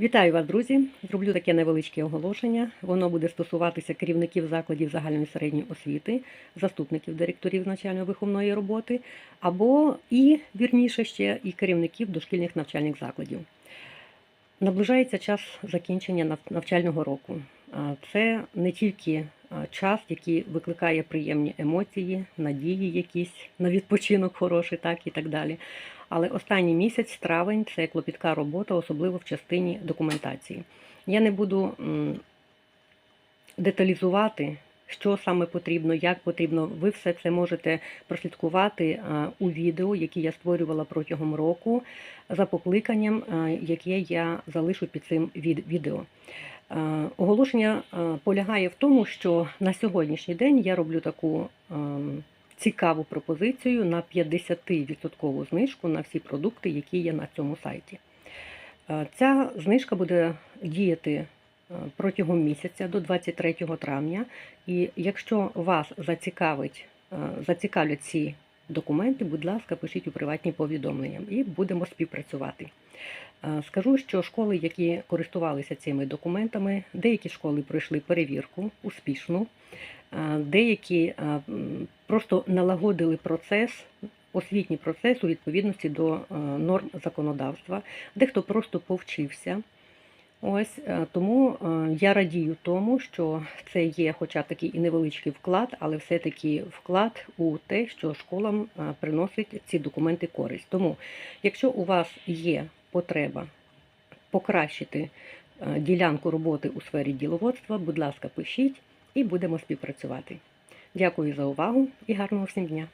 Вітаю вас, друзі! Зроблю таке невеличке оголошення. Воно буде стосуватися керівників закладів загальної середньої освіти, заступників директорів навчально-виховної роботи, або і вірніше ще і керівників дошкільних навчальних закладів. Наближається час закінчення навчального року. Це не тільки час, який викликає приємні емоції, надії якісь на відпочинок хороший, так і так далі. Але останній місяць, травень, це клопітка робота, особливо в частині документації. Я не буду деталізувати, що саме потрібно, як потрібно. Ви все це можете прослідкувати у відео, які я створювала протягом року, за покликанням, яке я залишу під цим відео. Оголошення полягає в тому, що на сьогоднішній день я роблю таку цікаву пропозицію на 50% знижку на всі продукти, які є на цьому сайті. Е, Ця знижка буде діяти е, протягом місяця до 23 травня. І якщо вас зацікавить, е, зацікавлять ці документи, будь ласка, пишіть у приватні повідомлення і будемо співпрацювати. Е, Скажу, що школи, які користувалися цими документами, деякі школи пройшли перевірку успішну, е, деякі е, просто налагодили процес, освітній процес у відповідності до норм законодавства, дехто просто повчився. Ось е, тому е, я радію тому, що це є, хоча такий і невеличкий вклад, але все-таки вклад у те, що школам е, приносить ці документи користь. Тому, якщо у вас є потреба покращити ділянку роботи у сфері діловодства, будь ласка, пишіть і будемо співпрацювати. Дякую за увагу і гарного всім дня!